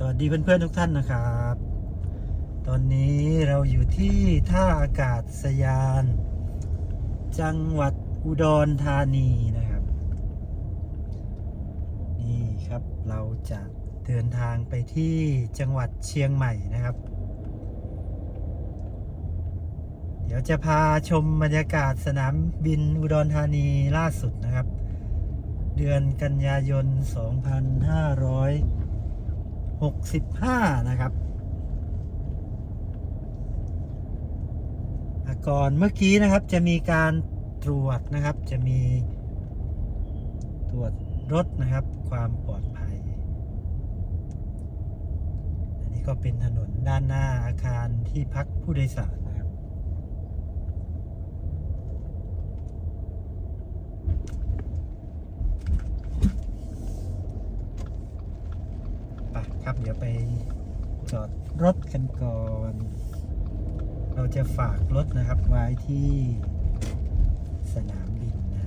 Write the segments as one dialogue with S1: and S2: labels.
S1: สวัสดีเพื่อนๆทุกท่านนะครับ ตอนนี้เราอยู่ที่ท่าอากาศยาน จังหวัดอุดรธานีนะครับ นี่ครับเราจะเดินทางไปที่จังหวัดเชียงใหม่นะครับ เดี๋ยวจะพาชมบรรยากาศสนามบินอุดรธานีล่าสุดนะครับ เดือนกันยายน 65 นะครับ ก่อนเมื่อกี้นะครับจะมีการตรวจนะครับจะมีตรวจรถนะครับ ความปลอดภัย อันนี้ก็เป็นถนนด้านหน้าอาคารที่พักผู้โดยสารนะครับ ไปครับ เดี๋ยวไปจอดรถกันก่อน เราจะฝากรถนะครับไว้ที่สนามบินนะ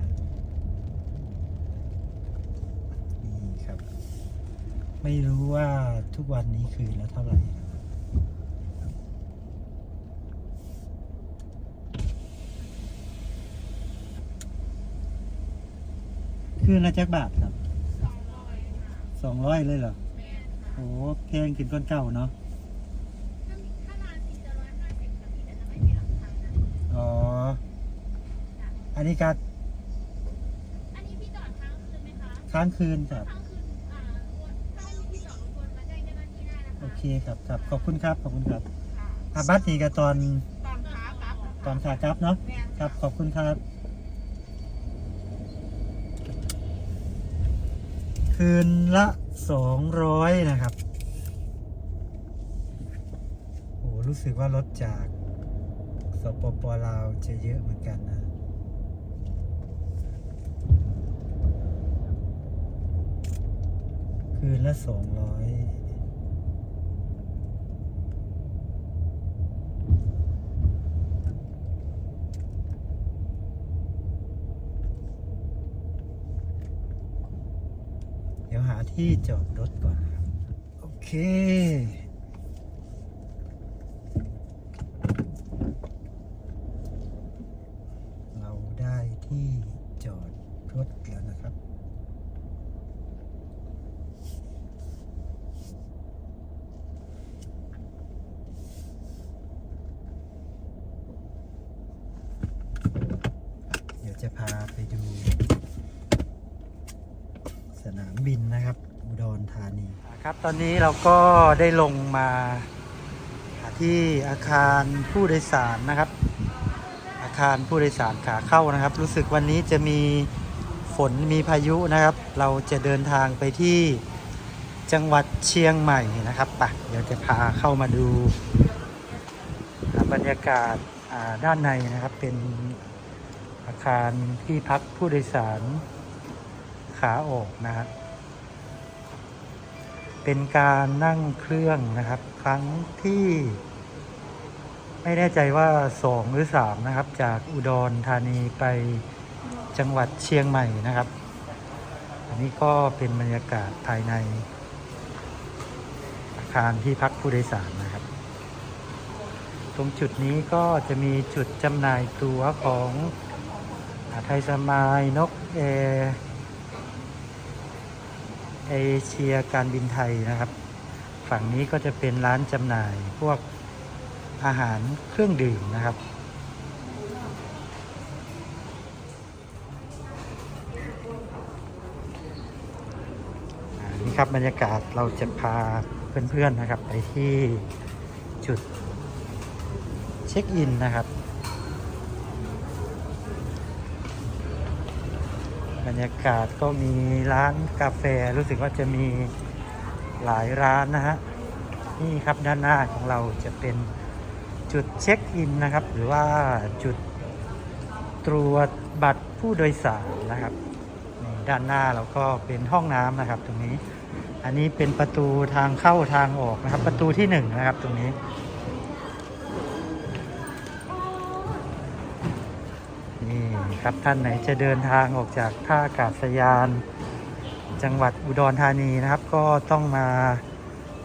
S1: นี่ครับ ไม่รู้ว่าทุกวันนี้คืนแล้วเท่าไหร่คืนละจักบาทครับสองร้อยเลยเหรอ อ้แพงขึ้นก้อนเก่าเนาะ
S2: ถ้านานสี่จะร้อยห้าสิบนาทีแต่จะไม่มีหลังคานะ
S1: อ๋อ อันนี้การ
S2: อันนี้พี่จอดค้างคืนไหมคะ
S1: ค้างคืนครับ
S2: ค้างคืนอ่าวนถ้าไม่มีพี่จอดวนมาแจ้งเจ้าหน้าที่ได้นะคะ
S1: โอเคครับครับขอบคุณครับ ขอบคุณครับ
S2: ค่ะ
S1: อาบัตนี่กับตอน
S2: ตอนขากลับ
S1: ตอนขากลับเนาะ
S2: แม่น
S1: ครับ ขอบคุณครับ คืนละสองร้อยนะครับโอ้รู้สึกว่ารถจากสปปลาวจะเยอะเหมือนกันนะคืนละสองร้อยเดี๋ยวหา ที่จอดรถก่อนนะครับ โอเค เราได้ที่จอดรถแล้วนะครับเดี๋ยวจะพาไปดู สนามบินนะครับ อุดรธานีครับตอนนี้เราก็ได้ลงมาที่อาคารผู้โดยสารนะครับ อาคารผู้โดยสารขาเข้านะครับ รู้สึกวันนี้จะมีฝนมีพายุนะครับ เราจะเดินทางไปที่จังหวัดเชียงใหม่นะครับปะเดี๋ยวจะพาเข้ามาดูบรรยากาศาด้านในนะครับเป็นอาคารที่พักผู้โดยสาร ขาออกนะครับ เป็นการนั่งเครื่องนะครับ ครั้งที่ ไม่แน่ใจว่าสองหรือสามนะครับ จากอุดรธานีไปจังหวัดเชียงใหม่นะครับ อันนี้ก็เป็นบรรยากาศภายใน อาคารที่พักผู้โดยสารนะครับ ตรงจุดนี้ก็จะมีจุดจำหน่ายตั๋วของไทยสมายนกแอร์ เอเชียการบินไทยนะครับ ฝั่งนี้ก็จะเป็นร้านจำหน่ายพวกอาหารเครื่องดื่มนะครับ นี่ครับบรรยากาศเราจะพาเพื่อนๆนะครับ ไปที่จุดเช็คอินนะครับ บรรยากาศก็มีร้านกาแฟรู้สึกว่าจะมีหลายร้านนะฮะนี่ครับด้านหน้าของเราจะเป็นจุดเช็คอินนะครับ หรือว่าจุดตรวจบัตรผู้โดยสารนะครับด้านหน้าเราก็เป็นห้องน้ำนะครับ ตรงนี้ อันนี้เป็นประตูทางเข้าทางออกนะครับ ประตูที่หนึ่งนะครับตรงนี้ นี่ ครับท่านไหนจะเดินทางออกจากท่าอากาศยาน จังหวัดอุดรธานีนะครับ ก็ต้องมา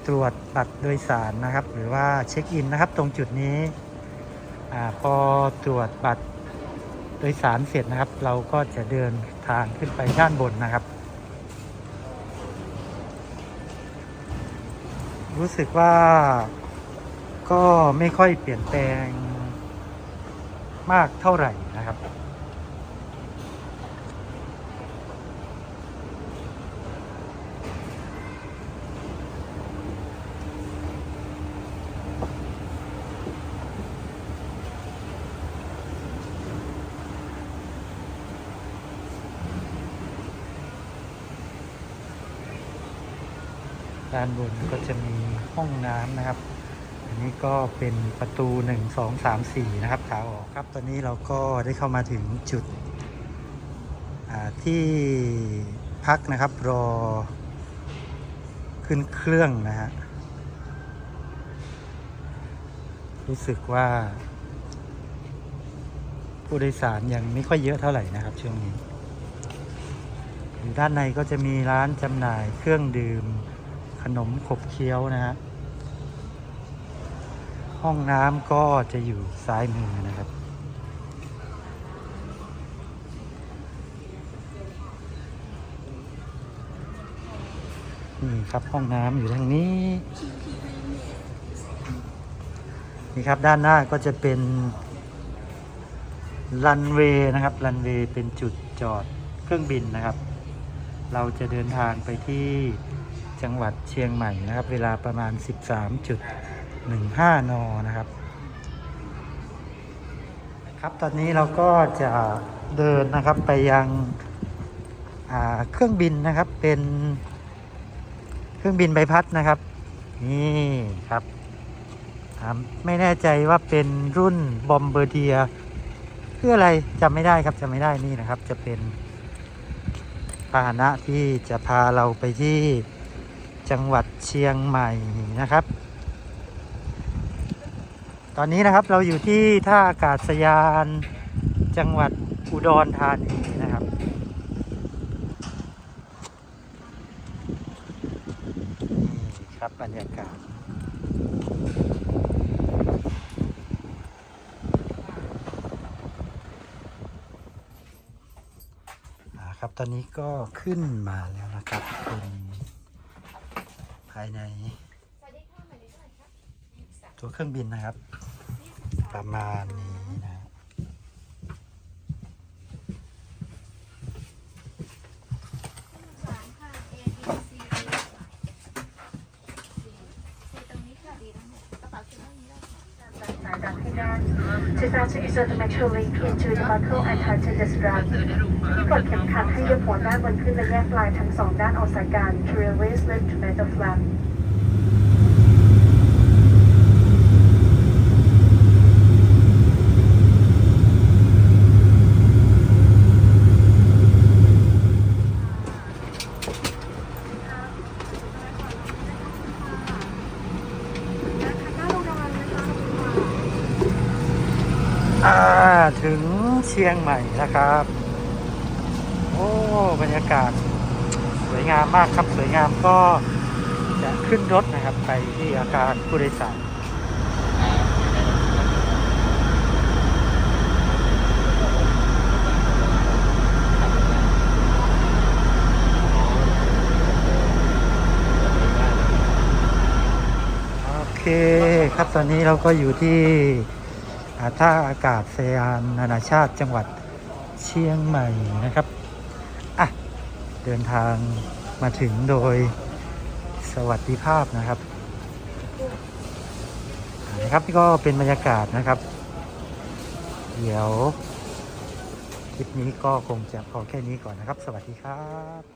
S1: ตรวจบัตรโดยสารนะครับ หรือว่าเช็คอินนะครับ ตรงจุดนี้อพอตรวจบัตรโดยสารเสร็จนะครับ เราก็จะเดินทางขึ้นไปด้านบนนะครับ รู้สึกว่าก็ไม่ค่อยเปลี่ยนแปลงมากเท่าไหร่นะครับ ด้านบนก็จะมีห้องน้ำนะครับ อันนี้ก็เป็นประตู 1 2 3 4 นะครับขาออกครับ ตอนนี้เราก็ได้เข้ามาถึงจุดที่พักนะครับรอขึ้นเครื่องนะฮะ รู้สึกว่า ผู้โดยสารยังไม่ค่อยเยอะเท่าไหร่นะครับช่วงนี้ ด้านในก็จะมีร้านจำหน่ายเครื่องดื่ม นมขบเคี้ยวนะฮะ ห้องน้ำก็จะอยู่ซ้ายมือนะครับ นี่ครับห้องน้ำอยู่ทางนี้ นี่ครับด้านหน้าก็จะเป็นรันเวย์นะครับ รันเวย์เป็นจุดจอดเครื่องบินนะครับ เราจะเดินทางไปที่ จังหวัดเชียงใหม่นะครับ เวลาประมาณ 13.15 น นะครับ ครับตอนนี้เราก็จะเดินนะครับไปยังอ่าเครื่องบินนะครับเป็นเครื่องบินใบพัดนะครับ นี่ครับ ไม่แน่ใจว่าเป็นรุ่นบอมเบอร์เดียคืออะไรจำไม่ได้ครับจำไม่ได้นี่นะครับ จะเป็นพาหนะที่จะพาเราไปที่ จังหวัดเชียงใหม่นะครับ ตอนนี้นะครับเราอยู่ที่ท่าอากาศยานจังหวัดอุดรธานีนะครับ นี่ครับบรรยากาศอ่าครับตอนนี้ก็ขึ้นมาแล้วนะครับเป็น ภายใน
S2: สวัสดีค่ะหมายเลขเท่าไหร่คะ
S1: ตัวเครื่องบินนะครับ ประมาณนี้นะ
S3: 2,000 is automatically into the buckle and tighten the strap. ที่กดเข็มขัดให้ยกหัวด้านบนขึ้นและแยกปลายทั้งสองด้านออกจากกัน to release the to metal flap
S1: ถึงเชียงใหม่นะครับ โอ้บรรยากาศสวยงามมากครับสวยงามก็จะขึ้นรถนะครับไปที่อาคารผู้โดยสารโอเคครับตอนนี้เราก็อยู่ที่ ท่าอากาศยานนานาชาติจังหวัดเชียงใหม่นะครับอะเดินทางมาถึงโดยสวัสดิภาพนะครับนะครับนี่ก็เป็นบรรยากาศนะครับ เดี๋ยวคลิปนี้ก็คงจะพอแค่นี้ก่อนนะครับ สวัสดีครับ